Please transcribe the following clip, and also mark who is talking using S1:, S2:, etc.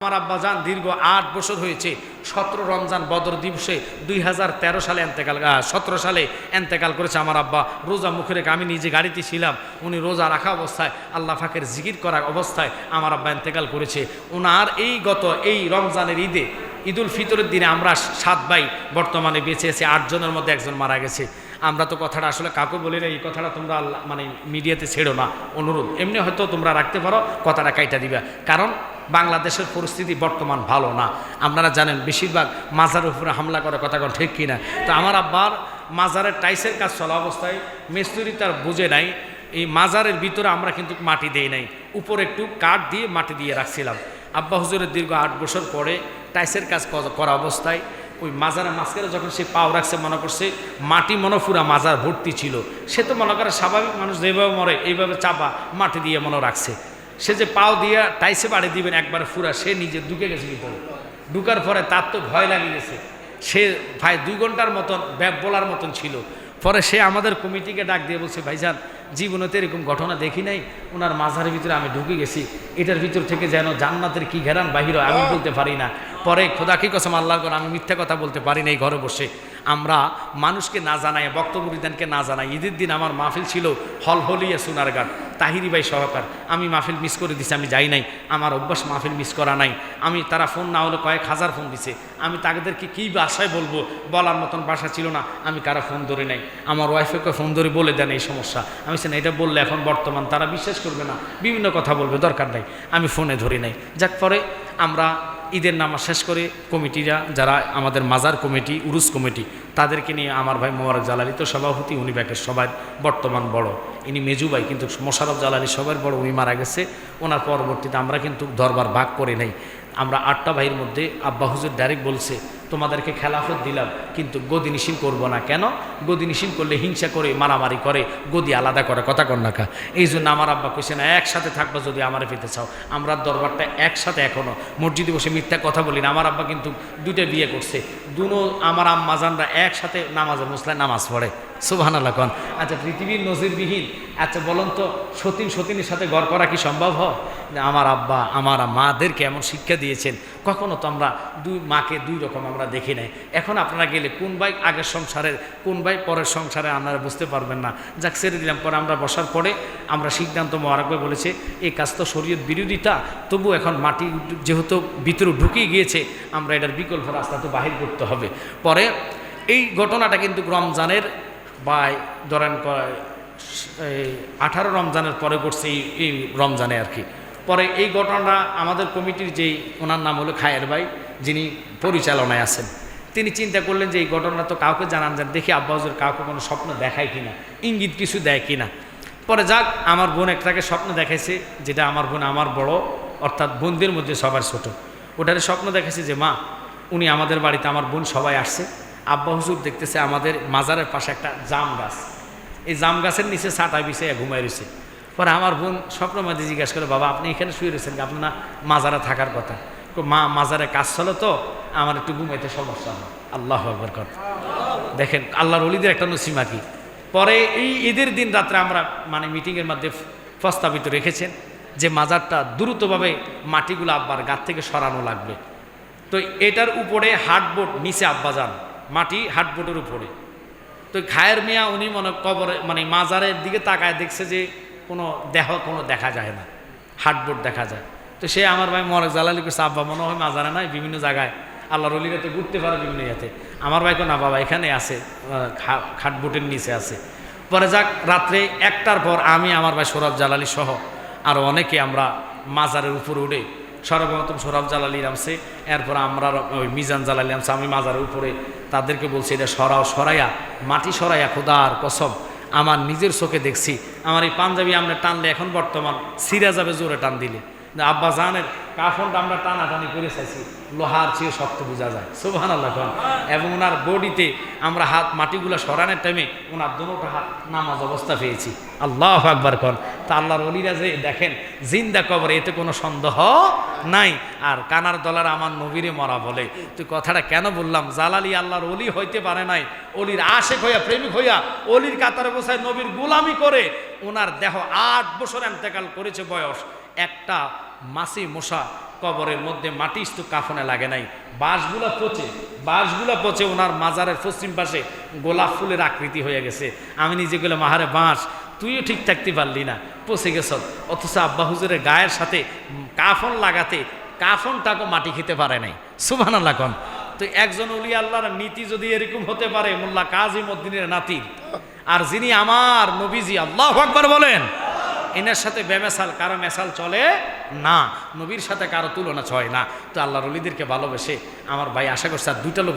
S1: আমার আব্বাজান দীর্ঘ আট বছর হয়েছে। সতেরো রমজান বদর দিবসে দুই হাজার তেরো সালে এন্তেকাল সতেরো সালে এন্তেকাল করেছে আমার আব্বা। রোজা মুখে রেখে আমি নিজে গাড়িতে ছিলাম। উনি রোজা রাখা অবস্থায়, আল্লাহ ফাঁকের জিকির করা অবস্থায় আমার আব্বা এন্তেকাল করেছে। ওনার এই গত এই রমজানের ঈদে, ঈদুল ফিতরের দিনে আমরা সাত ভাই বর্তমানে বেঁচে আছি আটজনের মধ্যে একজন মারা গেছে। আমরা তো কথাটা আসলে কাকু বলি না, এই কথাটা তোমরা মানে মিডিয়াতে ছেড়ো না, অনুরোধ। এমনি হয়তো তোমরা রাখতে পারো, কথাটা কাইটা দিবা। কারণ বাংলাদেশের পরিস্থিতি বর্তমান ভালো না। আপনারা জানেন, বেশিরভাগ মাজারের উপরে হামলা করে কথা কোন, ঠিক কিনা? তো আমার আব্বার মাজারের টাইসের কাজ চলা অবস্থায় মিস্ত্রি তার বুঝে নাই, এই মাজারের ভিতরে আমরা কিন্তু মাটি দেই নাই। উপরে একটু কাঠ দিয়ে মাটি দিয়ে রাখছিলাম। আব্বা হুজুরের দীর্ঘ আট বছর পরে টাইসের কাজ করা অবস্থায় ওই মাজারের মাঝখানে যখন সে পাও রাখছে, মনে করছে মাটি মনে ফুরা মাজার ভর্তি ছিল। সে তো মনে করে স্বাভাবিক মানুষ যেভাবে মরে, এইভাবে চাপা মাটি দিয়ে মনে রাখছে। সে যে পাও দিয়ে টাইসে বাড়ি দিবেন একবার ফুরা, সে নিজে ঢুকে গেছে ভিতরে। ঢুকার পরে তার তো ভয় লাগে গেছে। সে ভাই দুই ঘণ্টার মতন ব্যাপ বলার মতন ছিল। পরে সে আমাদের কমিটিকে ডাক দিয়ে বলছে, ভাইজান, জীবনে তো এরকম ঘটনা দেখি নাই। ওনার মাঝারের ভিতরে আমি ঢুকে গেছি। এটার ভিতর থেকে যেন জান্নাতের কি ঘেরান বাহির আমি বলতে পারি না। পরে খোদা কি কসম, আল্লাহর করে আমি মিথ্যা কথা বলতে পারি না এই ঘরে বসে। আমরা মানুষকে না জানাই, বক্তব্য বিধানকে না জানাই। ঈদের দিন আমার মাহফিল ছিল হলহলিয়া সোনারঘাট তাহিরি ভাই সহকার। আমি মাহফিল মিস করে দিছি, আমি যাই নাই। আমার অভ্যাস মাহফিল মিস করা নাই। আমি, তারা ফোন না হলে কয়েক হাজার ফোন দিছে। আমি তাদেরকে কী বাসায় বলব? বলার মতন বাসা ছিল না। আমি কারা ফোন ধরে নাই। আমার ওয়াইফকে ফোন ধরে বলে দেন এই সমস্যা। আমি সে এটা বললে এখন বর্তমান তারা বিশ্বাস করবে না। বিভিন্ন কথা বলবে, দরকার নাই। আমি ফোনে ধরি নাই। যাক, পরে আমরা ঈদের নামাজ শেষ করে কমিটিরা যারা আমাদের মাজার কমিটি উরুস কমিটি, তাদেরকে নিয়ে আমার ভাই মোবারক জালালি তো সভাপতি, উনি ব্যাকের সবার বর্তমান বড়। ইনি মেজু ভাই, কিন্তু মোশারফ জালালি সবার বড়, উনি মারা গেছে। ওনার পরবর্তীতে আমরা কিন্তু দরবার ভাগ করে নেই। আমরা আটটা ভাইয়ের মধ্যে আব্বা হুজুর ডাইরেক্ট বলছে, তোমাদেরকে খেলাফত দিলাম। কিন্তু গদি নিশিন করব না। কেন? গদি নিশিন করলে হিংসা করে, মারামারি করে, গদি আলাদা করে। কথা কন্যাকা এই জন্য আমার আব্বা কইছে, না, একসাথে থাকব যদি আমার পেতে চাও। আমরা দরবারটা একসাথে এখনও। মসজিদে বসে মিথ্যা কথা বলি না। আমার আব্বা কিন্তু দুইটা বিয়ে করছে। দুনো আমার আম্মাজানরা একসাথে নামাজে মুসলায় নামাজ পড়ে। সুবাহান আল্লাহ কন। আচ্ছা পৃথিবীর নজিরবিহীন। আচ্ছা বলুন তো, সতীন সতীনের সাথে গড় করা কি সম্ভব হয়? আমার আব্বা, আমার মাদেরকে এমন শিক্ষা দিয়েছেন। কখনো তো আমরা দুই মাকে দুই রকম আমরা দেখি নাই। এখন আপনারা গেলে কোন ভাই আগের সংসারের, কোন ভাই পরের সংসারে আপনারা বুঝতে পারবেন না। যাক, ছেড়ে দিলাম, পরে আমরা বসার পরে আমরা সিদ্ধান্ত মোয়ারকবে বলেছে, এই কাজ তো শরীয়ত বিরোধিতা তবু এখন মাটি যেহেতু ভিতরে ঢুকিয়ে গিয়েছে, আমরা এটার বিকল্প রাস্তা তো বাহির করতে হবে। পরে এই ঘটনাটা কিন্তু রমজানের বা ধরেন আঠারো রমজানের পরে এই এই রমজানে আর কি। পরে এই ঘটনাটা আমাদের কমিটির যেই, ওনার নাম হলো খায়ের ভাই, যিনি পরিচালনায় আছেন। তিনি চিন্তা করলেন যে এই ঘটনা তো কাউকে জানান যান, দেখি আব্বাহুজুর কাউকে কোনো স্বপ্ন দেখায় কিনা, ইঙ্গিত কিছু দেয় কিনা। পরে যাক, আমার বোন একটাকে স্বপ্ন দেখাইছে, যেটা আমার বোন আমার বড়, অর্থাৎ বোনদের মধ্যে সবার ছোট। ওটারে স্বপ্ন দেখাইছে যে, মা, উনি আমাদের বাড়িতে আমার বোন সবাই আসছে। আব্বা হুজুর দেখতেছে আমাদের মাজারের পাশে একটা জাম গাছ। এই জাম গাছের নিচে ছাটা বিছিয়ে ঘুমাই রয়েছে। পরে আমার বোন স্বপ্ন মাঝে জিজ্ঞাসা করে, বাবা, আপনি এখানে শুয়ে রয়েছেন? আপনার মাজারে থাকার কথা। মা মাজারে কাজ চলে তো, আমার একটু ঘুমাইতে সমস্যা হয়। আল্লাহ আকবর কর। দেখেন, আল্লাহর অলিদের একটা নসিমা কি? পরে এই ঈদের দিন রাত্রে আমরা মানে মিটিংয়ের মধ্যে প্রস্তাবিত রেখেছেন যে মাজারটা দ্রুতভাবে মাটিগুলো আব্বার গাছ থেকে সরানো লাগবে। তো এটার উপরে হাটবোর্ড নিচে আব্বা যান, মাটি হাটবোর্ডের উপরে। তো খায়ের মিয়া উনি মনে কবরে মানে মাজারের দিকে তাকায় দেখছে যে কোনো দেহ কোনো দেখা যায় না হাটবোর্ড দেখা যায়। তো সে আমার ভাই মরে জালালি করছে, আব্বা মনে হয় মাজারে নাই, বিভিন্ন জায়গায়। আল্লাহর অলিরা তো ঘুরতে পারে বিভিন্ন ইয়েতে। আমার ভাই না বাবা, এখানে আছে খাটবোর্ডের নিচে আছে। পরে যাক, রাত্রে একটার পর আমি, আমার ভাই সৌরভ জালালি সহ আরও অনেকে আমরা মাজারের উপরে উঠে সর্বপ্রথম সৌরভ জালালি নামছে, এরপর আমরা ওই মিজান জালালি নামছে, আমি মাজারের উপরে। তাদেরকে বলছি, এটা সরাও, সরাইয়া, মাটি সরাইয়া, খোদার কসম, আমার নিজের চোখে দেখছি, আমার এই পাঞ্জাবি আমরা টানলে এখন বর্তমান সিরা যাবে জোরে টান দিলে। আব্বা জানের কাফনটা আমরা টানাটানি করে চাইছি। লোহার চেয়ে শক্ত বোঝা যায়। সুবহান আল্লাহ খান এবং ওনার বডিতে আমরা হাত মাটিগুলো সরানোর টাইমে ওনার দুটোটা হাত নামাজ অবস্থা পেয়েছি। আল্লাহ আকবার কন। তা আল্লাহর অলিরা যে দেখেন, জিন্দা কবরে এতে কোনো সন্দেহ নাই। আর কানার দলার আমার নবীরে মরা বলে। তুই কথাটা কেন বললাম? জালালি আল্লাহর অলি হইতে পারে নাই। অলির আশেক হইয়া, প্রেমিক হইয়া অলির কাতারে বসায় নবীর গোলামি করে ওনার দেহ আট বছর এন্তেকাল করেছে বয়স। একটা মাসি মশা কবরের মধ্যে মাটি স্তূপ কাফনে লাগে নাই। বাঁশগুলা পচে বাঁশগুলা পচে ওনার মাজারের পশ্চিম পাশে গোলাপ ফুলের আকৃতি হয়ে গেছে। আমি নিজে গেলে মাহারে বাঁশ, তুইও ঠিক থাকতে পারলি না, পচে গেছ। অথচ আব্বা হুজুরের গায়ের সাথে কাফন লাগাতে কাফনটাকে মাটি খেতে পারে নাই। সুবান কন। তো একজন অলি আল্লাহর নীতি যদি এরকম হতে পারে, মোল্লা কাজী মদ্দিনের নাতির, আর যিনি আমার নবীজি, আল্লাহ আকবার বলেন এনার সাথে বেমেসাল কারও মেসাল চলে না। নবীর সাথে কারও তুলনা চয় না। তো আল্লাহর অলিদেরকে ভালোবেসে আমার ভাই আশা করছে আর দুইটা লোক